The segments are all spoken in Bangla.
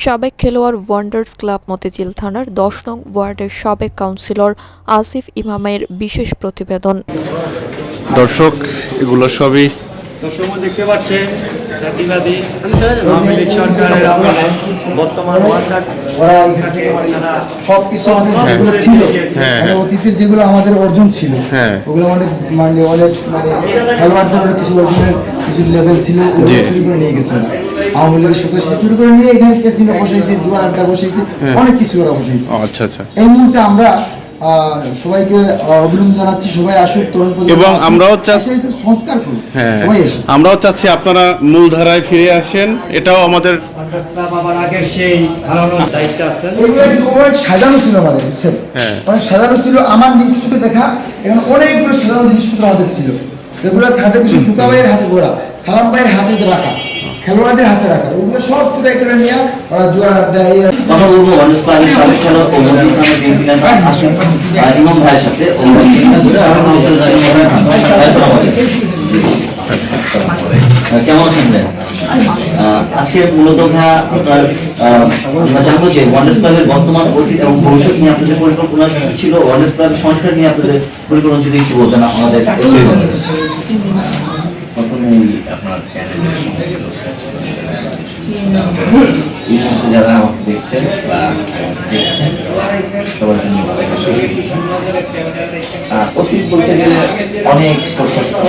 সাবেক খেলোয়াড় ওয়ান্ডার্স ক্লাব মতিঝিল থানার দশ নং ওয়ার্ডের সাবেক কাউন্সিলর আসিফ ইমামের বিশেষ প্রতিবেদন। দর্শক এগুলো সবই দর্শক দেখতে পাচ্ছেন সরকারের আমলে বর্তমান ওরা এখানে তারা সব কিছু আমাদের যেগুলো ছিল হ্যাঁ, মানে হ্যাঁ। অতীতের যেগুলো আমাদের অর্জন ছিল হ্যাঁ। ওগুলো অনেক মানে অনেক মানে খেলোয়াড়দের অনেক কিছু অর্জনের কিছু লেভেল ছিল ওগুলো চুরি করে নিয়ে গেছে আওয়ামী লীগের সদস্য চুরি করে নিয়ে এখানে ক্যাসিনো বসাইছে জুয়ার আড্ডা বসাইছে অনেক কিছু ওরা বসাইছে। আচ্ছা আচ্ছা। এই মুহূর্তে আমরা সবাইকে অভিনন্দন জানাচ্ছি সবাই আসুক তরুণ এবং আমরাও সংস্কার করুন হ্যাঁ আমরাও চাচ্ছি আপনারা মূল ধারায় ফিরে আসেন এটাও আমাদের সাজানো ছিল আমাদের বুঝছেন? হ্যাঁ। অনেক সাজানো ছিল আমার নিজ চোখে দেখা এখানে অনেকগুলো সাজানো জিনিসপত্র আমাদের ছিল। যেগুলো সাথে কিছু ফুকা ভাইয়ের হাতে ঘোরা সালাম ভাইয়ের হাতে রাখা। খেলোয়াড়দের হাতে রাখা। ওগুলো সব চুরাই করে নিয়ে ওরা জোয়ার কথা বলব কেমন আজকে ক্লাবের বর্তমান নিয়ে পরিকল্পনা ছিল? সংস্কার নিয়ে আপনাদের পরিকল্পনা যদি একটু বলতেন আমাদের আপনার আমাকে দেখছেন বা দেখছেন জন্য অনেক প্রশস্ত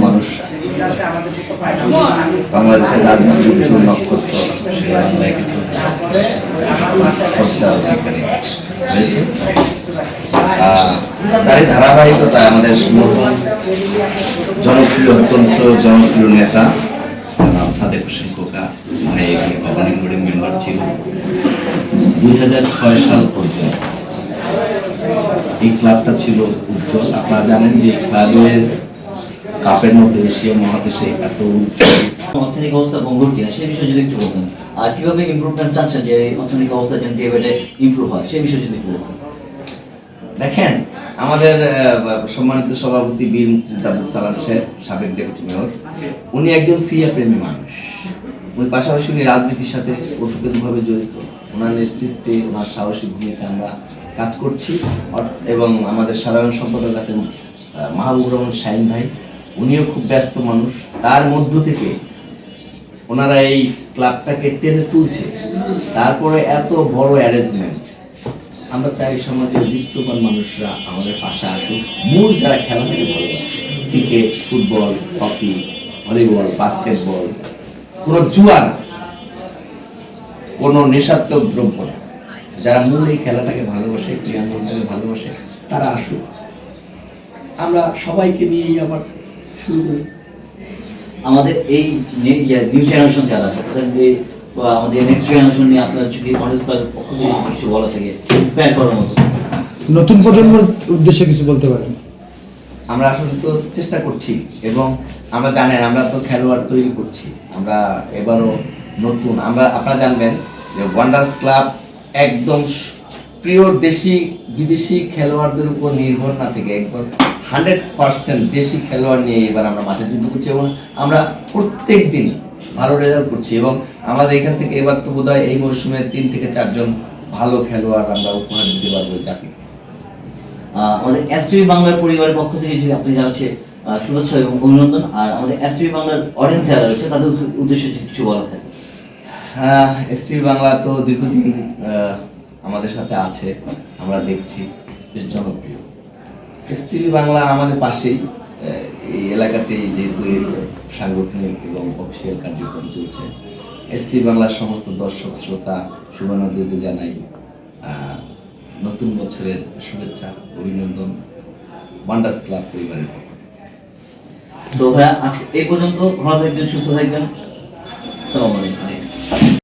মানুষ। বাংলাদেশের রাজনৈতিক নক্ষত্র সে তারই ধারাবাহিকতায় আমাদের জনপ্রিয়, অত্যন্ত জনপ্রিয় নেতা জনাব সাদেক হোসেন কোকা ভাই এখানে গভর্নিং বোর্ডের মেম্বার ছিল। দুই হাজার ছয় সাল পর্যন্ত এই ক্লাবটা ছিল উজ্জ্বল। আপনারা জানেন যে ক্লাবের কাপের মধ্যে এশিয়া মহাদেশে এত অর্থনৈতিক অবস্থা ভঙ্গুর কিনা সেই বিষয়ে যদি একটু বলতেন। আর কীভাবে ইমপ্রুভমেন্ট চাচ্ছেন যে অর্থনৈতিক অবস্থা যেন ডে বাই ডে ইমপ্রুভ হয় সেই বিষয়ে যদি একটু বলতেন। দেখেন আমাদের সম্মানিত সভাপতি বীর মুক্তিযোদ্ধা সালাম সাহেব সাবেক ডেপুটি মেয়র উনি একজন ক্রিয়া প্রেমী মানুষ। উনি পাশাপাশি উনি রাজনীতির সাথে ওতপ্রোতভাবে জড়িত। ওনার নেতৃত্বে ওনার সাহসী ভূমিকা আমরা কাজ করছি। এবং আমাদের সাধারণ সম্পাদক আছেন আহ, মাহবুবুর রহমান শাহিন ভাই। উনিও খুব ব্যস্ত মানুষ। তার মধ্য থেকে ওনারা এই ক্লাবটাকে টেনে তুলছে। তারপরে এত বড় অ্যারেঞ্জমেন্ট আমরা চাই সমাজের বিত্তবান মানুষরা আমাদের পাশে আসুক। মূল যারা খেলাটাকে ভালোবাসে cricket football hockey volleyball basketball কোনো জুয়া না, কোনো নেশাত্মক দ্রব্য না। যারা মূল এই খেলাটাকে ভালোবাসে, ক্রীড়াঙ্গনটাকে ভালোবাসে, তারা আসুক। আমরা সবাইকে নিয়েই আবার শুরু করি আমাদের এই নিউ জেনারেশন যারা আছে আমাদের নেক্সট জেনারেশন নিয়ে আপনার যদি কলেজ ক্লাবের পক্ষ কিছু বলা থেকে ইন্সপায়ার করার মতো। নতুন প্রজন্মের উদ্দেশ্যে কিছু বলতে পারেন। আমরা আসলে তো চেষ্টা করছি এবং আমরা জানেন আমরা তো খেলোয়াড় তৈরি করছি। আমরা এবারও নতুন আমরা আপনারা জানবেন যে ওয়ান্ডার্স ক্লাব একদম প্রিয় দেশি বিদেশি খেলোয়াড়দের উপর নির্ভর না থেকে একদম হান্ড্রেড পার্সেন্ট দেশি খেলোয়াড় নিয়ে এবার আমরা মাঠে যুদ্ধ করছি এবং আমরা প্রত্যেক দিনই ভালো রেজাল্ট করছি এবং আমাদের এখান থেকে এবার তো বোধহয় এই মরশুমে তিন থেকে চারজন ভালো খেলোয়াড় আমরা উপহার দিতে পারব জাতিকে। আমাদের এসটিভি বাংলার পরিবারের পক্ষ থেকে যদি আপনি জানাচ্ছে শুভেচ্ছা এবং অভিনন্দন, আর আমাদের এসটিভি বাংলার অডিয়েন্স যারা রয়েছে, তাদের উদ্দে- উদ্দেশ্যে কিছু বলা থাকে। এসটি বাংলা তো দীর্ঘদিন আমাদের সাথে আছে, আমরা দেখছি, বেশ জনপ্রিয়। এসটি বাংলা আমাদের পাশেই এই এলাকাতেই যেহেতু সাংগঠনিক এবং অফিসিয়াল কার্যক্রম চলছে এসটি বাংলার সমস্ত দর্শক, শ্রোতা শুভানন্দিত জানাই নতুন বছরের শুভেচ্ছা, অভিনন্দন ওয়ান্ডার্স ক্লাব পরিবারের তো ভাইয়া, আজকে এই পর্যন্ত, ভালো থাকবেন, সুস্থ থাকবেন। আসসালামু আলাইকুম।